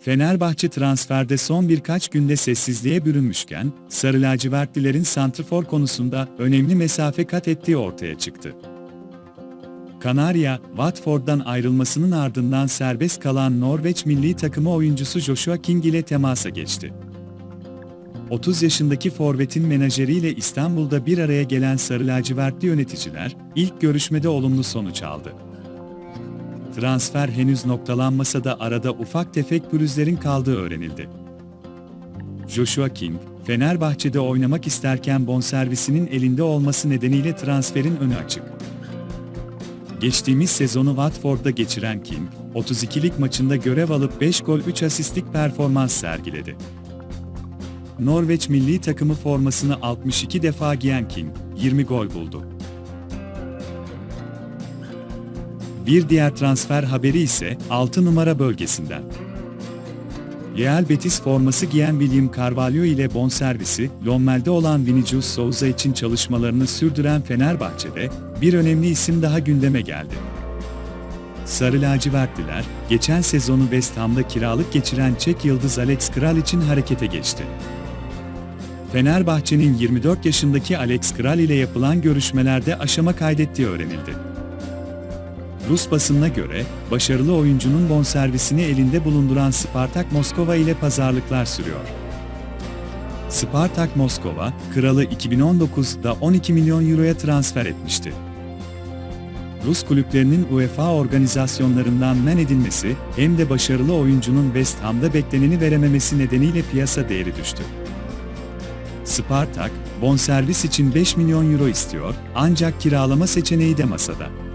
Fenerbahçe transferde son birkaç günde sessizliğe bürünmüşken, Sarı lacivertlilerin santrfor konusunda önemli mesafe kat ettiği ortaya çıktı. Kanarya, Watford'dan ayrılmasının ardından serbest kalan Norveç milli takımı oyuncusu Joshua King ile temasa geçti. 30 yaşındaki forvetin menajeriyle İstanbul'da bir araya gelen Sarı lacivertli yöneticiler, ilk görüşmede olumlu sonuç aldı. Transfer henüz noktalanmasa da arada ufak tefek pürüzlerin kaldığı öğrenildi. Joshua King, Fenerbahçe'de oynamak isterken bonservisinin elinde olması nedeniyle transferin önü açık. Geçtiğimiz sezonu Watford'da geçiren King, 32'lik maçında görev alıp 5 gol 3 asistlik performans sergiledi. Norveç milli takımı formasını 62 defa giyen King, 20 gol buldu. Bir diğer transfer haberi ise 6 numara bölgesinden. Real Betis forması giyen William Carvalho ile bonservisi, Lommel'de olan Vinicius Souza için çalışmalarını sürdüren Fenerbahçe'de bir önemli isim daha gündeme geldi. Sarı lacivertliler, geçen sezonu West Ham'da kiralık geçiren Çek yıldız Alex Kral için harekete geçti. Fenerbahçe'nin 24 yaşındaki Alex Kral ile yapılan görüşmelerde aşama kaydettiği öğrenildi. Rus basınına göre, başarılı oyuncunun bonservisini elinde bulunduran Spartak Moskova ile pazarlıklar sürüyor. Spartak Moskova, kralı 2019'da 12 milyon euroya transfer etmişti. Rus kulüplerinin UEFA organizasyonlarından men edilmesi, hem de başarılı oyuncunun West Ham'da bekleneni verememesi nedeniyle piyasa değeri düştü. Spartak, bonservis için 5 milyon euro istiyor, ancak kiralama seçeneği de masada.